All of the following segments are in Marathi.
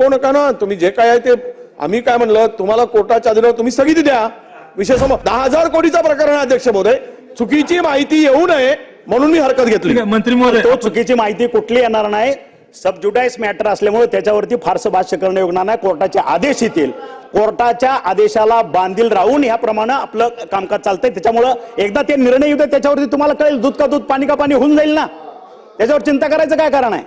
लपवू नका ना तुम्ही जे काय आहे ते आम्ही काय म्हणलं तुम्हाला कोर्टाच्या आधीवर तुम्ही स्थगिती द्या. विषय समोर दहा हजार कोटीचा प्रकरण आहे अध्यक्ष महोदय. चुकीची माहिती येऊ नये म्हणून मी हरकत घेतली. मंत्री महोदय तो चुकीची माहिती कुठली येणार नाही. सबज्युडाईस मॅटर असल्यामुळे त्याच्यावरती फारसं भाष्य करणं योगणार नाही. कोर्टाचे आदेश येतील. कोर्टाच्या आदेशाला बांधील राहून ह्याप्रमाणे आपलं कामकाज चालतंय. त्याच्यामुळं एकदा ते निर्णय येऊ त्याच्यावरती तुम्हाला कळेल दूध का दूध पाणी का पाणी होऊन जाईल ना. त्याच्यावर चिंता करायचं काय कारण आहे?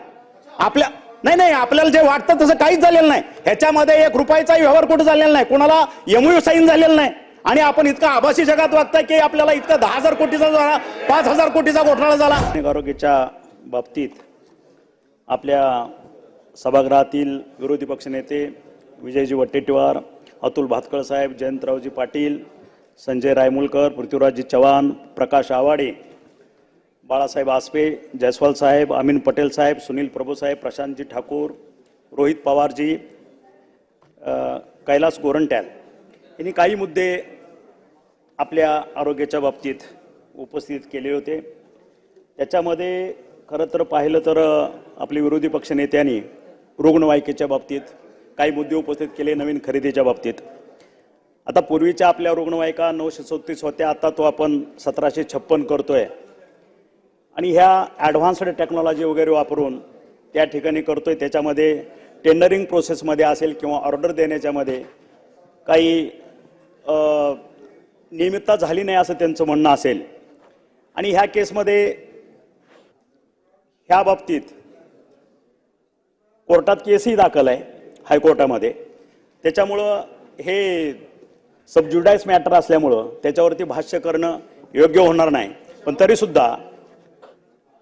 आपल्या नाही नाही आपल्याला जे वाटतं तसं काहीच झालेलं नाही. ह्याच्यामध्ये एक रुपयाचा व्यवहार कुठं झालेला नाही. कोणाला एमयू साईन झालेलं नाही. आणि आपण इतका आभासी जगात वागताय की आपल्याला इतका दहा हजार कोटीचा झाला पाच हजार कोटीचा घोटाळा झाला. आरोग्याच्या बाबतीत आपल्या सभागृहातील विरोधी पक्षनेते विजयजी वट्टेटीवार अतुल भातकळ साहेब जयंतरावजी पाटील संजय रायमुलकर पृथ्वीराजजी चव्हाण प्रकाश आवाडे बाळासाहेब आसपे जयस्वाल साहेब अमीन पटेल साहेब सुनील प्रभू साहेब प्रशांतजी ठाकूर रोहित पवारजी कैलास गोरंट्याल. यांनी काही मुद्दे आपल्या आरोग्याच्या बाबतीत उपस्थित केले होते. त्याच्यामध्ये खरं तर पाहिलं तर आपले विरोधी पक्षनेत्यांनी रुग्णवाहिकेच्या बाबतीत काही मुद्दे उपस्थित केले नवीन खरेदीच्या बाबतीत. आता पूर्वीच्या आपल्या रुग्णवाहिका नऊशे चौतीस होत्या आता तो आपण सतराशे छप्पन करतोय. आणि ह्या ॲडव्हान्स्ड टेक्नॉलॉजी वगैरे वापरून त्या ठिकाणी करतो आहे त्याच्यामध्ये टेंडरिंग प्रोसेसमध्ये असेल किंवा ऑर्डर देण्याच्यामध्ये काही नियमितता झाली नाही असं त्यांचं म्हणणं असेल. आणि ह्या केसमध्ये ह्या बाबतीत कोर्टात केसही दाखल आहे हायकोर्टामध्ये. त्याच्यामुळं हे सबज्युडाईज मॅटर असल्यामुळं त्याच्यावरती भाष्य करणं योग्य होणार नाही. पण तरीसुद्धा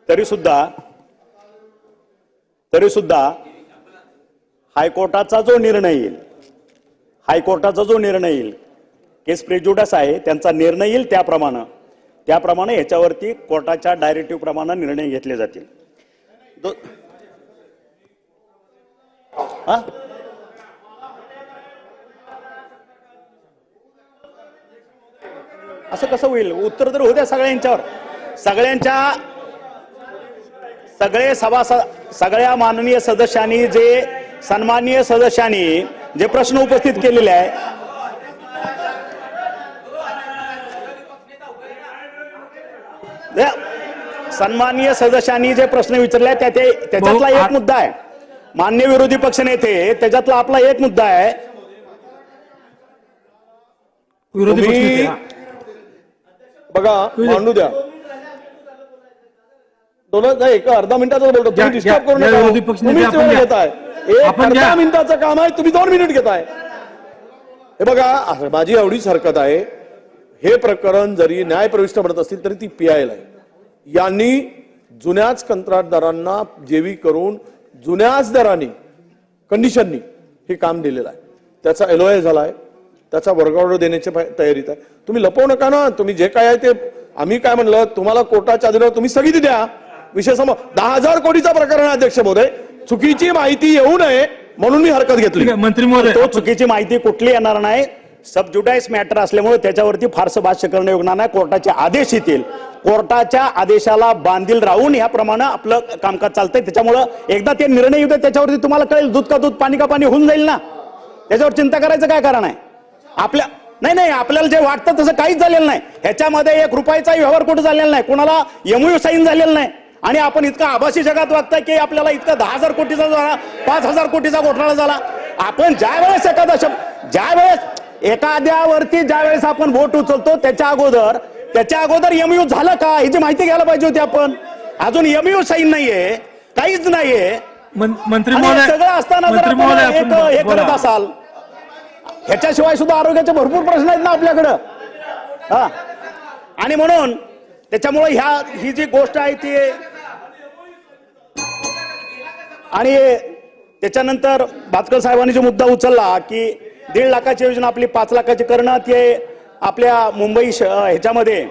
तरी तरीसुद्धा तरीसुद्धा हायकोर्टाचा जो निर्णय येईल हायकोर्टाचा जो निर्णय येईल केस प्रेज्युडस आहे त्यांचा निर्णय येईल त्याप्रमाणे त्याप्रमाणे ह्याच्यावरती कोर्टाच्या डायरेक्टिव्ह प्रमाणे निर्णय घेतले जातील. हा? असं कसं होईल? उत्तर तर होत्या सगळ्यांच्यावर. सगळ्यांच्या सगळे सभासद सगळ्या माननीय सदस्यांनी जे सन्माननीय सदस्यांनी जे प्रश्न उपस्थित केलेले आहे सन्माननीय सदस्यांनी जे प्रश्न विचारले त्या ते त्याच्यातला एक मुद्दा आहे. मान्य विरोधी पक्षनेते त्याच्यातला आपला एक मुद्दा आहे. विरोधी. बघा मांडू द्या. दोन नाही एक अर्धा मिनिटाचा बोलतो. तुम्ही डिस्टर्ब करू नका विरोधी पक्षनेते तुम्हीच आपण वेळ घ्या. घेताय. एक आपण घ्या. अर्धा मिनिटाचं काम आहे तुम्ही दोन मिनिट घेताय. हे बघा माझी एवढीच हरकत आहे. हे प्रकरण जरी न्याय प्रविष्ट म्हणत असतील तरी ती पीआयएल आहे. यांनी जुन्याच कंत्राटदारांना जेवी करून जुन्याच दरांनी कंडिशननी हे काम दिलेलं आहे. त्याचा एलओए झाला आहे त्याचा वर्गआउट देण्याच्या पा- तयारीत आहे. तुम्ही लपवू नका ना. तुम्ही जे काय आहे ते आम्ही काय म्हणलं तुम्हाला कोर्टाच्या आधीवर तुम्ही स्थगिती द्या. विषय समोर दहा हजार कोटीचा प्रकरण अध्यक्ष महोदय. चुकीची माहिती येऊ नये म्हणून मी हरकत घेतली. मंत्री महोदय. तो चुकीची माहिती कुठली येणार नाही. सबज्युडाईस मॅटर असल्यामुळे त्याच्यावरती फारसं भाष्य करणं योगणार नाही. कोर्टाचे आदेश येतील. कोर्टाच्या आदेशाला बांधील राहून ह्याप्रमाणे आपलं कामकाज चालतंय. त्याच्यामुळं एकदा ते निर्णय येऊ त्याच्यावरती तुम्हाला कळेल दूध का दूध पाणी का पाणी होऊन जाईल ना. त्याच्यावर चिंता करायचं काय कारण आहे? आपल्या नाही नाही आपल्याला जे वाटतं तसं काहीच झालेलं नाही. ह्याच्यामध्ये एक रुपयाचाही व्यवहार कुठं झालेला नाही. कोणाला एमयू साईन झालेलं नाही. आणि आपण इतका आभासी जगात वागताय की आपल्याला इतका दहा हजार कोटीचा झाला पाच हजार कोटीचा घोटाळा झाला. आपण ज्या वेळेस एखादा शब्द ज्या वेळेस एखाद्यावरती ज्या वेळेस आपण वोट उचलतो त्याच्या अगोदर त्याच्या अगोदर एमयू झालं का? ह्याची माहिती घ्यायला पाहिजे होती आपण. अजून एमयू साईन नाहीये काहीच नाहीये. मंत्री सगळं असताना जर हे करत. असाल ह्याच्याशिवाय सुद्धा आरोग्याचे भरपूर प्रश्न आहेत ना आपल्याकडं. हा. आणि म्हणून त्याच्यामुळे ह्या ही जी गोष्ट आहे ती आणि त्याच्यानंतर भातकर साहेबांनी जो मुद्दा उचलला की दीड लाखाची योजना आपली पाच लाखाची करणं ते आपल्या मुंबई श- ह्याच्यामध्ये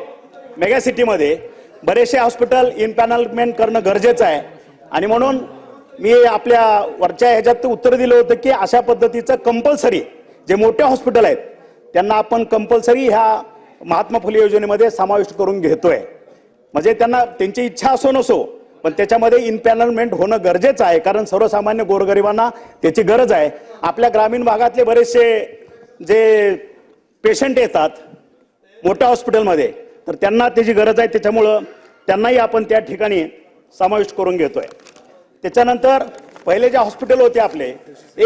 मेगा सिटीमध्ये. बरेचसे हॉस्पिटल इनपॅनलमेंट करणं गरजेचं आहे. आणि म्हणून मी आपल्या वरच्या ह्याच्यात उत्तर दिलं होतं की अशा पद्धतीचं कंपल्सरी जे मोठे हॉस्पिटल आहेत त्यांना आपण कंपल्सरी ह्या महात्मा फुले योजनेमध्ये समाविष्ट करून घेतोय. म्हणजे त्यांना त्यांची इच्छा असो नसो पण त्याच्यामध्ये इनपॅनलमेंट होणं गरजेचं आहे. कारण सर्वसामान्य गोरगरिबांना त्याची गरज आहे. आपल्या ग्रामीण भागातले बरेचसे जे पेशंट येतात मोठ्या हॉस्पिटलमध्ये तर त्यांना त्याची गरज आहे. त्याच्यामुळं त्यांनाही आपण त्या ठिकाणी समाविष्ट करून घेतोय. त्याच्यानंतर पहिले जे हॉस्पिटल होते आपले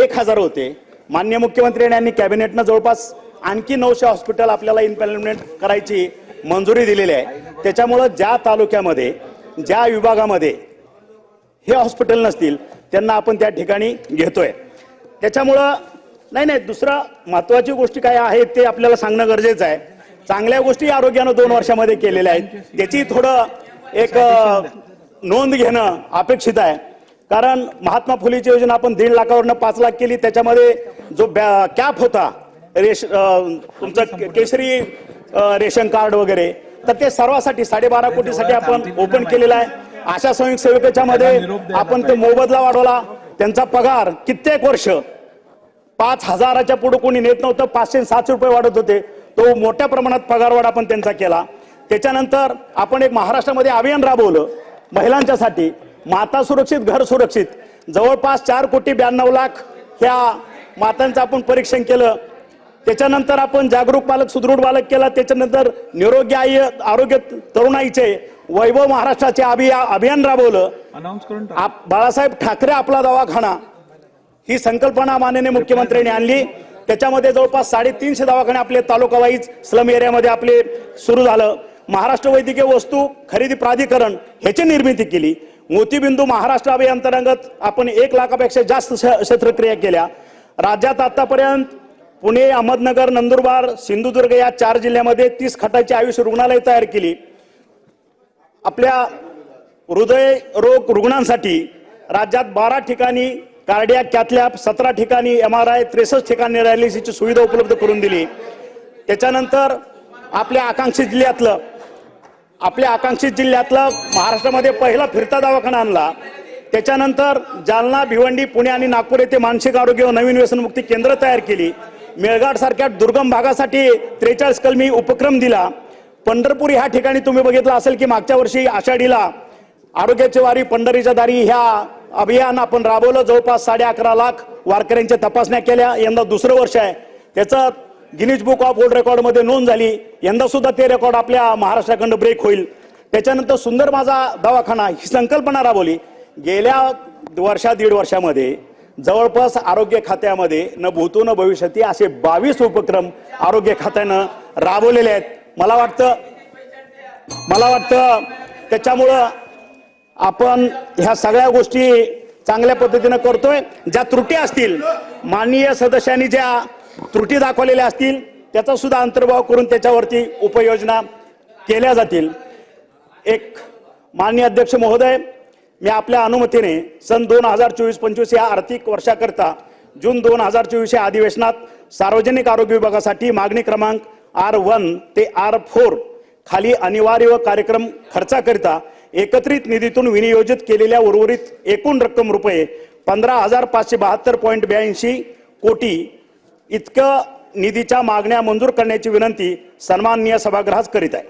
एक हजार होते. मान्य मुख्यमंत्री यांनी कॅबिनेटनं जवळपास आणखी नऊशे हॉस्पिटल आपल्याला इम्प्लिमेंट करायची मंजुरी दिलेली आहे. त्याच्यामुळं ज्या तालुक्यामध्ये ज्या विभागामध्ये हे हॉस्पिटल नसतील त्यांना आपण त्या ठिकाणी घेतोय. त्याच्यामुळं नाही नाही दुसरं महत्वाची गोष्टी काय आहेत ते आपल्याला सांगणं गरजेचं आहे. चांगल्या गोष्टी आरोग्यानं दोन वर्षामध्ये केलेल्या आहेत. त्याची थोडं एक नोंद घेणं अपेक्षित आहे. कारण महात्मा फुलेची योजना आपण दीड लाखावरनं पाच लाख केली त्याच्यामध्ये जो कॅप होता रेश तुमचं केशरी रेशन कार्ड वगैरे तर ते सर्वासाठी साडेबारा कोटीसाठी आपण ओपन केलेलं आहे. आशा स्वयंसेवकाच्या मध्ये आपण ते मोबदला वाढवला. त्यांचा पगार कित्येक वर्ष पाच हजाराच्या पुढे कोणी नेत नव्हतं पाचशे सातशे रुपये वाढत होते. तो मोठ्या प्रमाणात पगारवाढ आपण त्यांचा केला. त्याच्यानंतर आपण एक महाराष्ट्रामध्ये अभियान राबवलं महिलांच्यासाठी. माता सुरक्षित घर सुरक्षित. जवळपास चार कोटी ब्याण्णव लाख ह्या मातांचं आपण परीक्षण केलं. त्याच्यानंतर आपण जागरूक पालक सुदृढ बालक केला. त्याच्यानंतर निरोगी आई आरोग्य तरुणाईचे वैभव महाराष्ट्राचे अभिया अभियान राबवलं. अनाऊन्स बाळासाहेब ठाकरे आपला दवाखाना. ही संकल्पना माननीय मुख्यमंत्र्यांनी आणली. त्याच्यामध्ये जवळपास साडेतीनशे दवाखाने आपले तालुका वाईज स्लम एरियामध्ये आपले सुरू झालं. महाराष्ट्र वैद्यकीय वस्तू खरेदी प्राधिकरण ह्याची निर्मिती केली. मोतीबिंदू महाराष्ट्र अभियांतर्गत आपण एक लाखापेक्षा जास्त शस्त्रक्रिया केल्या. राज्यात आतापर्यंत पुणे अहमदनगर नंदुरबार सिंधुदुर्ग या चार जिल्ह्यामध्ये तीस खटाची आयुष रुग्णालय तयार केली. आपल्या हृदय रोग रुग्णांसाठी राज्यात बारा ठिकाणी कार्डियाक कॅथलॅब सतरा ठिकाणी एम आर आय त्रेसष्ट ठिकाणी डायलिसिसची सुविधा उपलब्ध करून दिली. त्याच्यानंतर आपल्या आकांक्षित जिल्ह्यातलं आपल्या आकांक्षित जिल्ह्यातलं महाराष्ट्रामध्ये पहिला फिरता दवाखाना आणला. त्याच्यानंतर जालना भिवंडी पुणे आणि नागपूर येथे मानसिक आरोग्य व नवीन व्यसनमुक्ती केंद्र तयार केली. मेळघाटसारख्या दुर्गम भागासाठी त्रेचाळीस कलमी उपक्रम दिला. पंढरपूर ह्या ठिकाणी तुम्ही बघितलं असेल की मागच्या वर्षी आषाढीला आरोग्याची वारी पंढरीच्या दारी ह्या अभियान आपण राबवलं. जवळपास साडे अकरा लाख वारकऱ्यांच्या तपासण्या केल्या. यंदा दुसरं वर्ष आहे. त्याचं गिनीज बुक ऑफ वर्ल्ड रेकॉर्डमध्ये नोंद झाली. यंदा सुद्धा ते रेकॉर्ड आपल्या महाराष्ट्राकडनं ब्रेक होईल. त्याच्यानंतर सुंदर माझा दवाखाना ही संकल्पना राबवली. गेल्या वर्षा दीड वर्षामध्ये जवळपास आरोग्य खात्यामध्ये न भूतो न भविष्यती असे बावीस उपक्रम आरोग्य खात्यानं राबवलेले आहेत. मला वाटतं मला वाटतं त्याच्यामुळं आपण ह्या सगळ्या गोष्टी चांगल्या पद्धतीनं करतोय. ज्या त्रुटी असतील माननीय सदस्यांनी ज्या त्रुटी दाखवलेल्या असतील त्याचा सुद्धा अंतर्भाव करून त्याच्यावरती उपाययोजना केल्या जातील. एक माननीय अध्यक्ष महोदय मी आपल्या अनुमतीने सन दोन हजार चोवीस पंचवीस या आर्थिक वर्षाकरता जून दोन हजार चोवीस या अधिवेशनात सार्वजनिक आरोग्य विभागासाठी मागणी क्रमांक आर वन ते आर फोर खाली अनिवार्य व कार्यक्रम खर्चाकरिता एकत्रित निधीतून विनियोजित केलेल्या उर्वरित एकूण रक्कम रुपये पंधरा हजार पाचशे बहात्तर पॉईंट ब्याऐंशी कोटी इतकं निधीच्या मागण्या मंजूर करण्याची विनंती सन्माननीय सभागृहास करीत आहे.